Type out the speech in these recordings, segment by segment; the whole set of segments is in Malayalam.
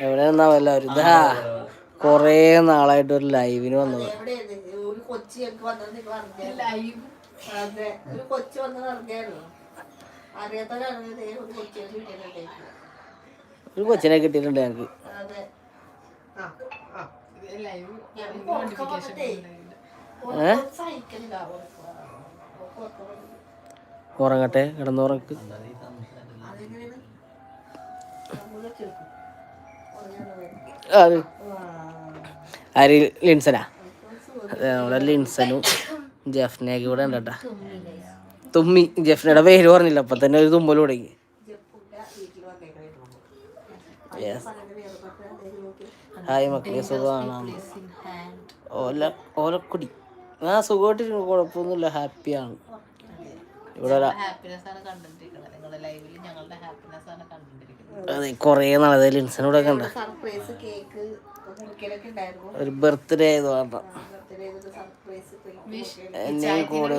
എവിടെ നിന്നാവും എല്ലാവരും ഇതാ. കൊറേ നാളായിട്ട് ഒരു ലൈവിന് വന്നത്? ഒരു കൊച്ചിനെ കിട്ടിയിട്ടുണ്ട് ഞങ്ങക്ക്. ഉറങ്ങട്ടെ ആ അത്. ആര്? ലിൻസനാ? അതെ, നമ്മുടെ ലിൻസനും ജഫ്നയൊക്കെ ഇവിടെ ഉണ്ട് കേട്ടാ. തുമ്മി. ജഫ്നയുടെ പേര് പറഞ്ഞില്ല. അപ്പൊ തന്നെ ഒരു തുമ്പൽ തുടങ്ങി. ഹായ് മക്കളെ. സുഖമാണ്? ഓല ഓലക്കുടി. ആ സുഖമായിട്ടിരുന്നു കുഴപ്പമൊന്നുമില്ല. ഹാപ്പിയാണ്. ഇവിടെ ഹാപ്പിനെസ് ആണ് കണ്ടിട്ടിരിക്കുന്നത് നിങ്ങളുടെ ലൈവിൽ ഞങ്ങളുടെ ഹാപ്പിനെസ് ആണ് കണ്ടിരിക്കുന്നത് അതെ കുറേ നാളെ ലിൻസനൂടെ കണ്ട. സർപ്രൈസ് കേക്ക് മുറിക്കലൊക്കെ ഉണ്ടായിരുന്നു. ഒരു ബർത്ത്ഡേ ആയത് കാരണം കൂടെ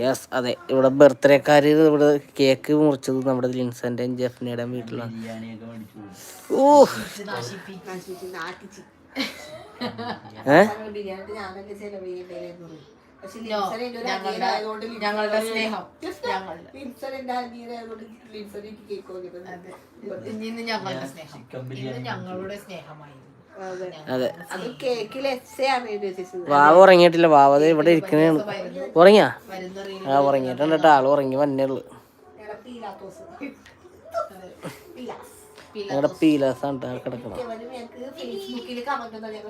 യെസ് അതെ. ഇവിടെ ബർത്ത്ഡേക്കാര് ഇവിടെ കേക്ക് മുറിച്ചത് നമ്മുടെ ലിൻസന്റെയും ജഫ്നയുടെയും വീട്ടിലാണ്. ഓ ഏ? ഞങ്ങളുടെ- ഞങ്ങളുടെ സ്നേഹം. ഇന്ന് ഞങ്ങളുടെ സ്നേഹം. ഇന്ന് ഞങ്ങളുടെ സ്നേഹമായിരുന്നു. അതെ. അതെ. അത് വാവ ഉറങ്ങിയിട്ടില്ല. വാവ ദേ ഇവിടെ ഇരിക്കുന്ന ഉറങ്ങിയാ? ആ ഉറങ്ങിയിട്ടുണ്ട് ആൾ ഉറങ്ങി. വന്നേ ഉള്ളു.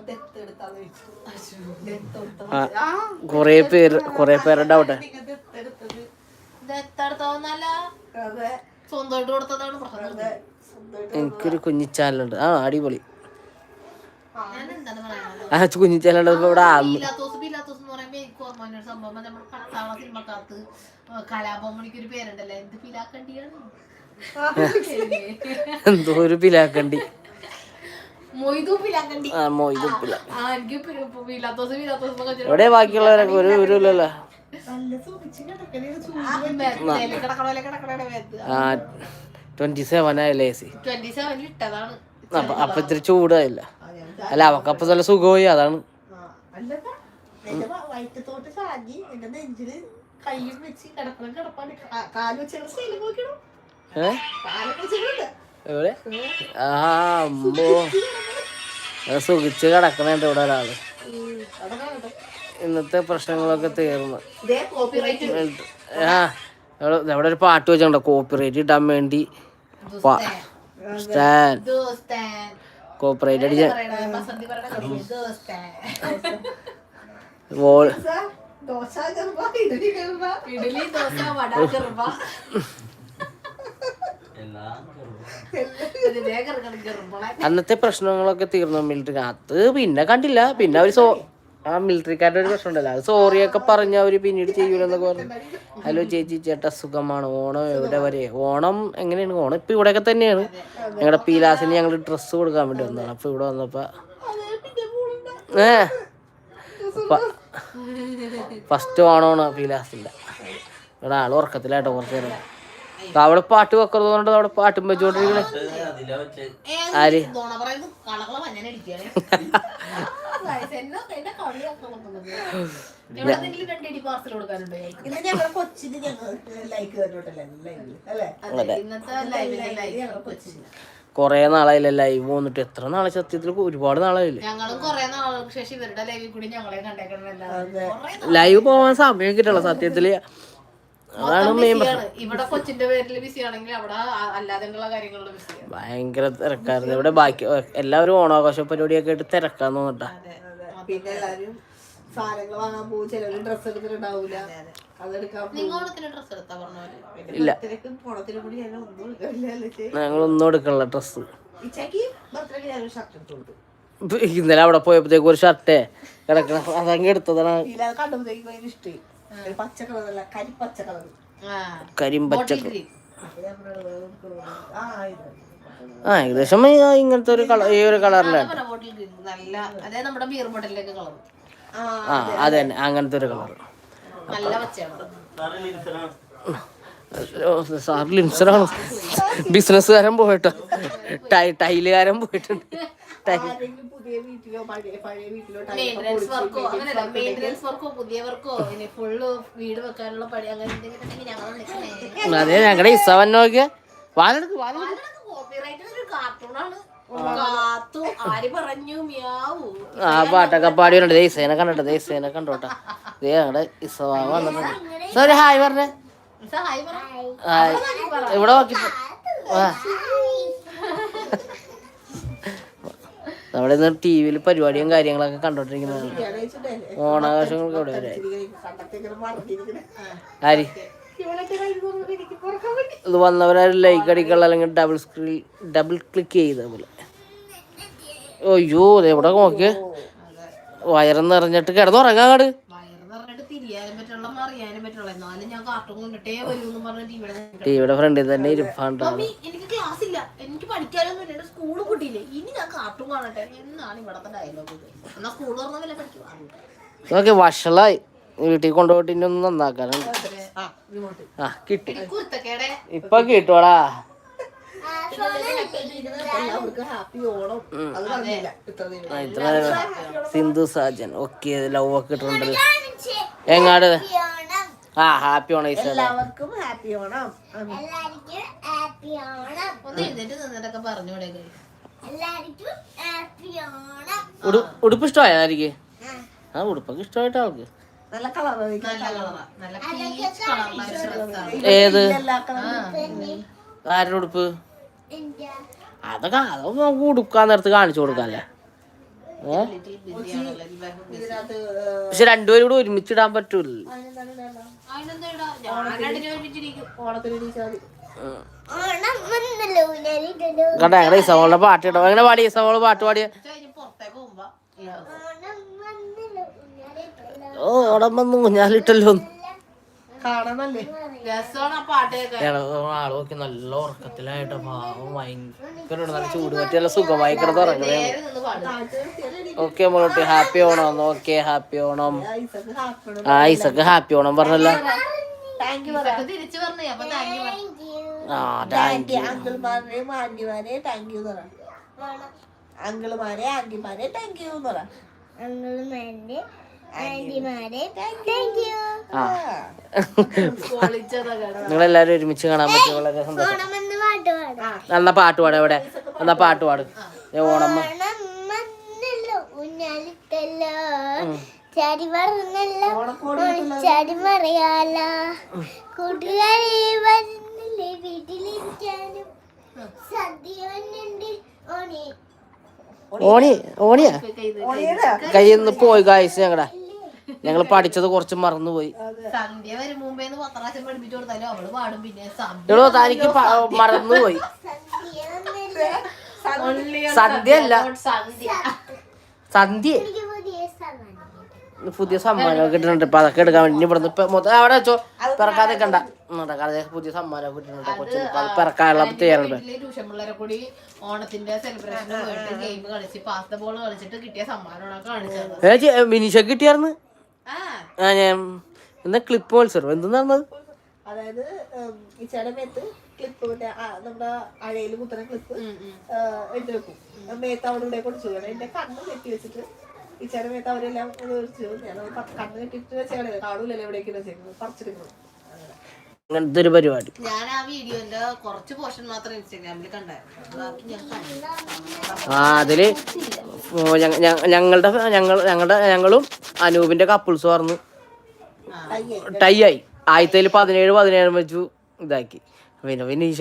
ദത്തെടുത്താന്ന് ചോദിച്ചു ആണ് ആ കൊറേ പേര് കൊറേ പേരുടെ അതെ. എനിക്കൊരു കുഞ്ഞിച്ചാലുണ്ട് ആ അടിപൊളി. ആ. കുഞ്ഞിച്ചാലുണ്ട് ഇവിടെ സംഭവം. നമ്മുടെ പട്ടാള സിനിമക്കകത്ത് കലാഭവമണിക്ക് ഒരു പേരുണ്ടല്ലോ. എന്ത് പീലാക്കണ്ടിയാണ് എന്തോ ഒരു പിലാക്കണ്ടി. എവിടെ ബാക്കിയുള്ളവരൊക്കെ ഒരു ആ ട്വന്റി സെവൻ ആയല്ലേ സി അപ്പൊ അപ്പൊ ഇത്തിരി ചൂടായില്ല. അല്ല അവക്ക് അപ്പൊ നല്ല സുഖമായി അതാണ്. വയറ്റത്തോട്ട് എന്റെ നെഞ്ചിൽ കയ്യും വെച്ച് കിടക്കണം കിടപ്പാണ്. കാൽ വെച്ച് ശൈലം നോക്കണം എവിടെ? ആ അമ്മോ സുഖിച്ച് കിടക്കണുണ്ട് ഇവിടെ ഒരാൾ. ഇന്നത്തെ പ്രശ്നങ്ങളൊക്കെ തീർന്നു. ആ ഇവിടെ ഒരു പാട്ട് വെച്ചിട്ടുണ്ടോ. കോപ്പിറൈറ്റ് ഇടാൻ വേണ്ടി. കോപ്പിറൈറ്റ് അടിച്ച. വോൾ ദോശ ചെറുപ്പ ഇഡലി ചെറുപ്പ ഇഡലി ദോശ വട ഗർഭ അന്നത്തെ പ്രശ്നങ്ങളൊക്കെ തീർന്നു മിലിറ്ററി അത് പിന്നെ കണ്ടില്ല. പിന്നെ അവർ സോ ആ മിലിറ്ററിക്കാരുടെ ഒരു പ്രശ്നം ഉണ്ടല്ലോ അത് സോറിയൊക്കെ പറഞ്ഞ് അവർ പിന്നീട് ചെയ്യൂലെന്നൊക്കെ പറഞ്ഞു. ഹലോ ചേച്ചി ചേട്ടാ സുഖമാണ്. ഓണം എവിടെ വരെ? ഓണം എങ്ങനെയാണ്? ഓണം ഇപ്പൊ ഇവിടെയൊക്കെ തന്നെയാണ്. ഞങ്ങളുടെ പീലാസിന് ഞങ്ങൾ ഡ്രസ്സ് കൊടുക്കാൻ വേണ്ടി വന്നതാണ്. അപ്പൊ ഇവിടെ വന്നപ്പോ ഏ? ഫസ്റ്റ് ഓണമാണ് പീലാസിന്റെ. ഇവിടെ ആൾ ഉറക്കത്തിലായിട്ടോ കുറച്ച് നേരം. അവിടെ പാട്ട് വെക്കുന്നത് കൊണ്ട് അവിടെ പാട്ടും വെച്ചോണ്ടിരിക്കണേ. അതിലെ വെച്ച്. ആര്? കൊറേ നാളായില്ല ലൈവ് വന്നിട്ട്. എത്ര നാളെ സത്യത്തിൽ ഒരുപാട് നാളായില്ലേ? ഞങ്ങളും കൊറേ നാളുകൾക്ക് ശേഷം ഇവരുടെ ലൈവിൽ കൂടി ഞങ്ങളെ കണ്ടേക്കണം ലൈവ് പോവാൻ സമയം കിട്ടണം സത്യത്തിൽ. അതാണ് മെയിൻ ഇവിടെ കൊച്ചിന്റെ പേരിൽ ബിസി ആണെങ്കിൽ അവിടെ ഭയങ്കര തിരക്കായിരുന്നു. ഇവിടെ ബാക്കി എല്ലാവരും ഓണാഘോഷ പരിപാടിയൊക്കെ ആയിട്ട് തിരക്കാന്ന് തോന്നിട്ടാ പിന്നെ എല്ലാരും സാധനങ്ങൾ വാങ്ങാൻ പോകും. ഡ്രസ്സ് എടുത്തിട്ടുണ്ടാവൂല. ഇല്ല. ഞങ്ങളൊന്നും എടുക്കണില്ല ഡ്രസ്സ് ഇന്നലെ അവിടെ പോയപ്പോഴത്തേക്ക് ഒരു ഷർട്ടേ കിടക്കണം. അതങ്ങ് എടുത്തതാണ്. ഇല്ല അത് കണ്ടപ്പോഴത്തേക്ക് ഭയങ്കര ഒരു പച്ച കളറല്ല കരിപ്പച്ച കളർ ആ കരിമ്പച്ചക്ക് ആ ഇത്. ആ ഏകദേശം ഇങ്ങനത്തെ ഒരു കളർ ഈ ഒരു കളറിലാണ് നല്ല അതായത് നമ്മുടെ ബിയർ ബോട്ടിലൊക്കെ കളർ. ആ അതെ അങ്ങനത്തെ ഒരു കളർ നല്ല പച്ചയാണ്. സാർ ലിൻസറാണ്. ബിസിനസ്സുകാരൻ പോയിട്ടോ ടൈ ടൈലുകാരൻ പോയിട്ടുണ്ട്. പുതിയ വീട്ടിലോ പഴയ പഴയ വീട്ടിലോ ടൈലൊക്കെ മെയിന്റനൻസ് വർക്കോ അങ്ങനെയല്ല മെയിന്റനൻസ് വർക്കോ പുതിയ വർക്കോ ഇനി ഫുള്ള് വീട് വെക്കാനുള്ള പണി അങ്ങനെ എന്തെങ്കിലും ഉണ്ടെങ്കിൽ അതെ ഞങ്ങളുടെ ഇസവൻ നോക്കിയ വാലെടുക്ക് വാലെടുക്ക്. കോപ്പിറൈറ്റ് ഒരു കാർട്ടൂണാണ് കാത്തു ആര് പറഞ്ഞു മ്യാവൂ. ആ പാട്ടൊക്കെ പാടിയുണ്ട് ദേ ഇസേനെ കണ്ടോട്ടെ ദേ ഇസേനെ കണ്ടോട്ടെ. ദേ ഞങ്ങളുടെ ഇസവ വന്നിട്ടുണ്ട്. സോറി ഹായ് പറഞ്ഞേ. ഹായ് പറ. ഹായ്. ഇവിടെ നോക്കി. ആ. നമ്മുടെ ഇന്ന് ടി വിയിൽ പരിപാടിയും കാര്യങ്ങളൊക്കെ കണ്ടോണ്ടിരിക്കുന്നതാണ്. ഓണാഘോഷങ്ങൾക്ക് ഇവിടെ വരെ. ആര് ഇത് വന്നവരാരും ലൈക്ക് അടിക്കുള്ള അല്ലെങ്കിൽ ഡബിൾ സ്ക്രീൻ ഡബിൾ ക്ലിക്ക് ചെയ്ത പോലെ അയ്യോ ദേ ഇവിടെ നോക്കിയേ വയറ് നിറഞ്ഞിട്ട് കിടന്നുറങ്ങാട് പറ്റുള്ള അറിയാനും പറ്റുള്ള. എന്നാലും ഞാൻ കാർട്ടൂൺ കൊണ്ടിട്ടേ വരൂ എന്ന് പറഞ്ഞിട്ട് ഇവിടെ. ടിവിയുടെ ഫ്രണ്ടിൽ തന്നെ ഇരിപ്പാണ്ടോ? മമ്മി എനിക്ക് ക്ലാസ് ഇല്ല. എനിക്ക് പഠിക്കാനൊന്നും ഇല്ല. സ്കൂളും കൂട്ടിയില്ലേ ഇനി ഞാൻ കാർട്ടൂൺ കാണട്ടെ. എന്നാണ് ഇവിടത്തെ ഡയലോഗ് എന്നാ സ്കൂൾ തുറന്ന വല്ല പഠിക്കും നോക്കി വഷളായി. വീട്ടിൽ കൊണ്ടുപോയിട്ട് ഇനി ഒന്ന് നന്നാക്കാനുണ്ട് ആ, കിട്ടി. ഇപ്പൊ കിട്ടുവാടാ. സിന്ധു സാജൻ ഓക്കെ ലവ് ഒക്കെ ഇട്ടുണ്ട് എങ്ങാട് ആ ഹാപ്പി ഓണം ഈസ് എല്ലാവർക്കും ഹാപ്പി ഓണം എല്ലാവർക്കും ഹാപ്പി ഓണം ഒന്ന് എഴുന്നേറ്റ് നിന്നിട്ടൊക്കെ പറഞ്ഞൂടെ guys? എല്ലാവർക്കും ഹാപ്പി ഓണം ഉടു ഉടുപ്പ് ഇഷ്ടമായതായിരിക്കും ആ ഉടുപ്പൊക്കെ ഇഷ്ടമായിട്ട് ആൾക്ക് നല്ല നല്ല കളറാ ഏത് എല്ലാ കളറും ആരുടെ ഉടുപ്പ് അതൊക്കെ അതൊക്കെ നമുക്ക് ഉടുക്കാൻ നേരത്ത് കാണിച്ചു കൊടുക്കാല്ലേ? പക്ഷെ രണ്ടുപേരും കൂടെ ഒരുമിച്ചിടാൻ പറ്റൂല അതിനെന്താ ഇടാ? ഞാൻ രണ്ടിനെ ഒരുമിച്ചിരിക്കും. ഓണത്തിന് ഇടിച്ചാൽ മതി ഓണം വന്നല്ലോ ഊഞ്ഞാലിടലോ കണ്ട ഞങ്ങളുടെ ഇസമോളുടെ പാട്ട് ഇടാം എങ്ങനെ പാടി ഇസമോൾ പാട്ട് പാടിയ? ഓണം വന്നു ഞാനിട്ടല്ലോ കാണാനല്ലേ രസമാണ് ആ പാട്ട് കേൾക്കാൻ നല്ല ഉറക്കത്തിലായിട്ട്. പാവം ഭയങ്കര നല്ല ചൂട് പറ്റി നല്ല സുഖമായി കിടന്ന് ഉറങ്ങണേ. Okay മോളോട്ട് happy Onam. Okay happy Onam. Isaac happy Onam ആ ഐസക്ക് ഹാപ്പി ഓണം പറഞ്ഞല്ലോ യു താങ്ക് യു ആ താങ്ക് ആന്റി അങ്കിൾമാരെ ആന്റിമാരെ താങ്ക് യു പറ. അങ്കിൾമാരെ ആന്റിമാരെ താങ്ക് യു പറ. അങ്ങളുമാരുടെ നിങ്ങളെല്ലാരും ഒരുമിച്ച് കാണാൻ പറ്റിയ വളരെ സന്തോഷം എന്നാ പാട്ട് പാടാം. ഇവിടെ എന്നാ പാട്ട് പാടും ഓണം. ചാടി പറഞ്ഞല്ലോ ചാടി മറിയാലോ. കൂട്ടുകാരെ വരുന്നില്ലേ വീട്ടിലിരിക്കാനും. സദ്യ വന്നുണ്ട്. ഓണി. ഓണി. ഓണിയാ? കയ്യിൽ നിന്ന് പോയി കായ്സ് ഞങ്ങടെ. ഞങ്ങൾ പഠിച്ചത് കുറച്ച് മറന്നുപോയി. സന്ധ്യ വരും മുമ്പേ പത്ത് പ്രാവശ്യം പഠിപ്പിച്ചു കൊടുത്താലും അവൾ പാടും പിന്നെ സന്ധ്യ എടോ തനിക്ക് മറന്നുപോയി. സദ്യ അല്ല. സന്ധ്യ. സന്ധ്യ. പുതിയ സമ്മാനം കിട്ടുന്നുണ്ട്. ഇപ്പൊ അതൊക്കെ എടുക്കാൻ വേണ്ടി ഇവിടുന്ന് ഇപ്പൊ മൊത്തം അവിടെ വെച്ചോ. പിറക്കാതെ കണ്ട. നടക്കാതെ പുതിയ സമ്മാനം കിട്ടുന്നുണ്ട്. കൊച്ചിന് പിറക്കാനുള്ള തയ്യാറുണ്ട് വീട്ടിലെ ട്യൂഷൻ പിള്ളേരെ കൂടി ഓണത്തിന്റെ സെലിബ്രേഷൻ ഗെയിം കളിച്ച് പാസ്ത ബോൾ കളിച്ചിട്ട് കിട്ടിയ സമ്മാനമാണ് കാണിച്ചത്. മിനിഷ കിട്ടിയാർന്ന്? ആ. ഞാൻ എന്താ ക്ലിപ്പ് മത്സരം എന്തെന്നാണ് അതായത് ഈ മേത്ത് ക്ലിപ്പ് മറ്റേ നമ്മുടെ അഴയിൽ കുത്തുന്ന ക്ലിപ്പ്. ഇട്ട് വെക്കും. മേത്ത് അവിടെ ഇവിടെ എന്റെ കണ്ണ് കെട്ടി വെച്ചിട്ട് ഈ ചേട്ടൻ അവരെല്ലാം കണ്ണ് കെട്ടിട്ട് വെച്ചാണ് കാണൂലല്ലോ എവിടേക്ക് വെച്ചേക്കുന്നത് പറിച്ചെടുക്കണം അങ്ങനത്തെ ഒരു പരിപാടി. ഞാൻ ആ വീഡിയോന്റെ കുറച്ച് പോർഷൻ മാത്രം ഇൻസ്റ്റാഗ്രാമിൽ കണ്ടായിരുന്നു ബാക്കി ഞാൻ കണ്ടില്ല. ആ അതിൽ ഞങ്ങളുടെ ഞങ്ങൾ ഞങ്ങളുടെ ഞങ്ങളും അനൂപിന്റെ കപ്പിൾസ് പറഞ്ഞു ടൈ ആയി. ആദ്യത്തേൽ പതിനേഴ് പതിനേഴ് വെച്ചു ഇതാക്കി. പിന്നെ വിനീഷ